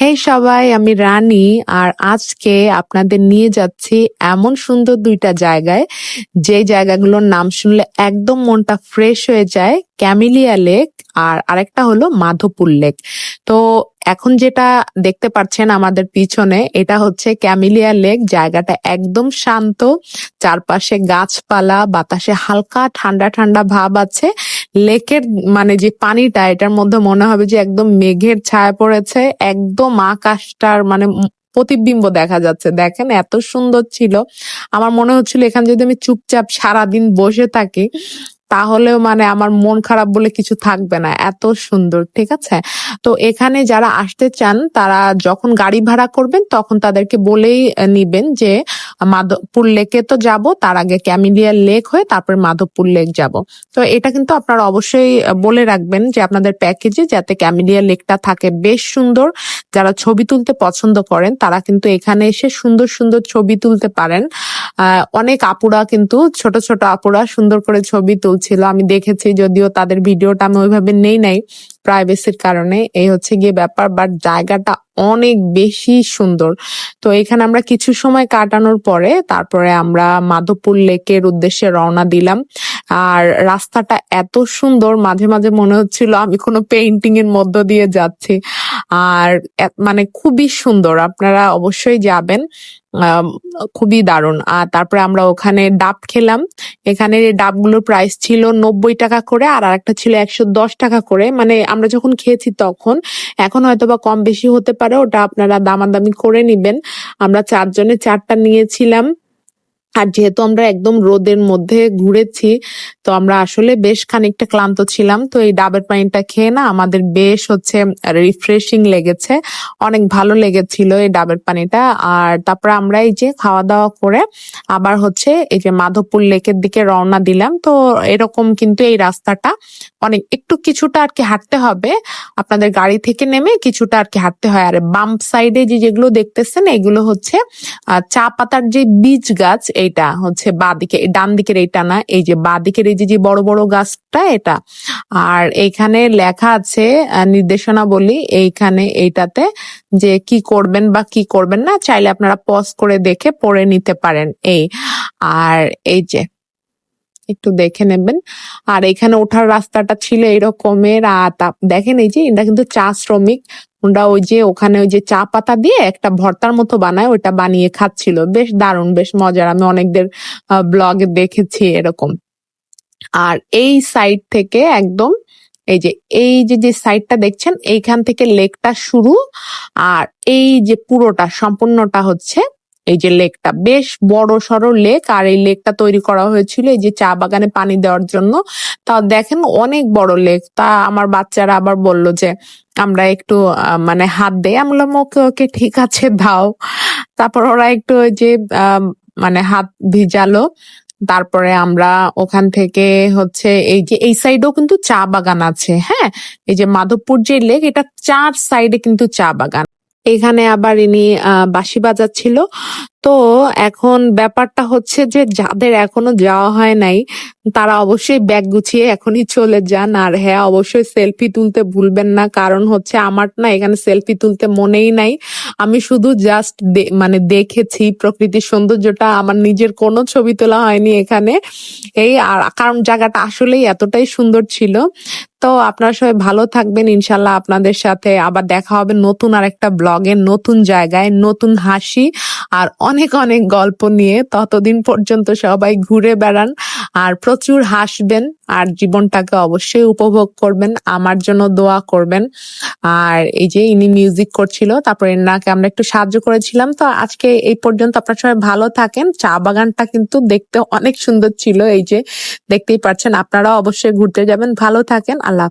হেই সবাই, আমি রানী। আর আজকে আপনাদের নিয়ে যাচ্ছি এমন সুন্দর দুইটা জায়গায়। যে জায়গাগুলোর নাম শুনলে একদম মনটা ফ্রেশ হয়ে যায়। ক্যামিলিয়া লেক আর আরেকটা হলো মাধবপুর লেক তো এখন যেটা দেখতে পাচ্ছেন আমাদের পিছনে, এটা হচ্ছে ক্যামিলিয়া লেক। জায়গাটা একদম শান্ত, চারপাশে গাছপালা, বাতাসে হালকা ঠান্ডা ঠান্ডা ভাব আছে। লেকের মানে যে পানিটা, এটার মধ্যে মনে হবে যে একদম মেঘের ছায়া পড়েছে, একদম আকাশটার মানে প্রতিবিম্ব দেখা যাচ্ছে। দেখেন এত সুন্দর ছিল। আমার মনে হচ্ছিল এখানে যদি আমি চুপচাপ সারাদিন বসে থাকি তাহলেও মানে আমার মন খারাপ বলে কিছু থাকবে না, এত সুন্দর, ঠিক আছে? তো এখানে যারা আসতে চান, তারা যখন গাড়ি ভাড়া করবেন, তখন তাদেরকে বলেই নিবেন যে, মাধবপুর লেকে তো যাব, তার আগে ক্যামিলিয়া লেক হয়ে তারপর মাধবপুর লেক যাব। তো এটা কিন্তু আপনারা অবশ্যই বলে রাখবেন যে, আপনাদের প্যাকেজে যাতে ক্যামিলিয়া লেকটা থাকে বেশ সুন্দর। যারা ছবি তুলতে পছন্দ করেন, তারা কিন্তু এখানে এসে সুন্দর সুন্দর ছবি তুলতে পারেন। অনেক আপুরা কিন্তু, ছোট ছোট আপুরা সুন্দর করে ছবি তুলছিল আমি দেখেছি যদিও তাদের ভিডিওটা আমি ওইভাবে নেই নাই প্রাইভেসির কারণে। এই হচ্ছে গিয়ে ব্যাপার বাট জায়গাটা অনেক বেশি সুন্দর। তো এখানে আমরা কিছু সময় কাটানোর পরে তারপরে আমরা মাধবপুর লেকের উদ্দেশ্যে রওনা দিলাম। আর রাস্তাটা এত সুন্দর, মাঝে মাঝে মনে হচ্ছিল আমি কোনো পেইন্টিং এর মধ্য দিয়ে যাচ্ছি। আর মানে খুবই সুন্দর। আপনারা অবশ্যই যাবেন। খুবই দারুণ। আর তারপরে আমরা ওখানে ডাব খেলাম। এখানে ডাবগুলোর প্রাইস ছিল নব্বই টাকা করে আর আরেকটা ছিল একশো দশ টাকা করে। মানে আমরা যখন খেয়েছি তখন, এখন হয়তো বা কম বেশি হতে পারে। ওটা আপনারা দামাদামি করে নিবেন। আমরা চারজনে চারটা নিয়েছিলাম। আর যেহেতু আমরা একদম রোদের মধ্যে ঘুরেছি, তো আমরা আসলে বেশ খানিকটা ক্লান্ত ছিলাম। তো এই ডাবের পানিটা খেয়ে না আমাদের বেশ হচ্ছে রিফ্রেশিং লেগেছে, অনেক ভালো লেগেছিল এই ডাবের পানিটা। আর তারপরে আমরা এই যে খাওয়া দাওয়া করে আবার হচ্ছে এই যে মাধবপুর লেকের দিকে রওনা দিলাম। তো এরকম কিন্তু এই রাস্তাটা অনেক, একটু কিছুটা আর কি হাঁটতে হবে। আপনাদের গাড়ি থেকে নেমে কিছুটা আর কি হাঁটতে হয়। আর বাম সাইডে যে যেগুলো দেখতেছেন, এগুলো হচ্ছে চা পাতার যে বীজ গাছ এইটা হচ্ছে বা দিকে ডান দিকের এইটা না, এই যে বা দিকের এই যে বড় বড় গাছটা এটা। আর এইখানে লেখা আছে নির্দেশনা বলি এইখানে এইটাতে যে কি করবেন বা কি করবেন না, চাইলে আপনারা পজ করে দেখে পড়ে নিতে পারেন এই। আর এই যে, একটু দেখে নেবেন। আর এখানে ওঠার রাস্তাটা ছিল এরকমের আর দেখেন এই যে, এটা কিন্তু চা শ্রমিক ওরা ওই যে ওখানে ওই যে চা পাতা দিয়ে একটা ভর্তার মতো বানায় ওটা বানিয়ে খাচ্ছিল। বেশ দারুণ, বেশ মজার। আমি অনেকদের ব্লগে দেখেছি এরকম। আর এই সাইড থেকে একদম এই যে এই যে যে সাইডটা দেখছেন, এইখান থেকে লেকটা শুরু। আর এই যে পুরোটা, সম্পূর্ণটা হচ্ছে এই যে লেকটা, বেশ বড় সড়ো লেক, আর এই লেকটা তৈরি করা হয়েছিল এই যে চা বাগানে পানি দেওয়ার জন্য। তা দেখেন অনেক বড় লেক, তা আমার বাচ্চারা আবার বলল যে, আমরা একটু মানে হাত দেই। আমি বললাম, ওকে ওকে, ঠিক আছে, দাও। তারপর ওরা একটু ওই যে মানে হাত ভিজালো। তারপরে আমরা ওখান থেকে হচ্ছে এই যে, এই সাইডেও কিন্তু চা বাগান আছে হ্যাঁ? এই যে মাধবপুর যে লেক, এটা চার সাইডে কিন্তু চা বাগান। এখানে আবার ইনি বাঁশি বাজাচ্ছিল। তো এখন ব্যাপারটা হচ্ছে যে যাদের এখনও যাওয়া হয় নাই, তারা অবশ্যই ব্যাগ গুছিয়ে এখনই চলে যান। আর হ্যাঁ অবশ্যই সেলফি তুলতে ভুলবেন না। কারণ হচ্ছে আমার না এখানে সেলফি তুলতে মনেই নাই। আমি শুধু জাস্ট মানে দেখেছি প্রকৃতির সৌন্দর্যটা। আমার নিজের কোনো ছবি তোলা হয়নি এখানে। এই আর কারণ জায়গাটা আসলেই এতটাই সুন্দর ছিল। তো আপনারা সবাই ভালো থাকবেন। ইনশাল্লাহ আপনাদের সাথে আবার দেখা হবে নতুন আর একটা ব্লগে নতুন জায়গায়, নতুন হাসি। আর অনেক অনেক গল্প নিয়ে ততদিন পর্যন্ত সবাই ঘুরে বেড়ান আর প্রচুর হাসবেন আর জীবনটাকে অবশ্যই উপভোগ করবেন। আমার জন্য দোয়া করবেন। আর এই যে ইনি মিউজিক করছিল, তারপর এনাকে আমরা একটু সাহায্য করেছিলাম। তো আজকে এই পর্যন্ত আপনার সবাই ভালো থাকেন। চা বাগানটা কিন্তু দেখতে অনেক সুন্দর ছিল। এই যে দেখতেই পাচ্ছেন, আপনারাও অবশ্যই ঘুরতে যাবেন। ভালো থাকেন। আল্লাহ।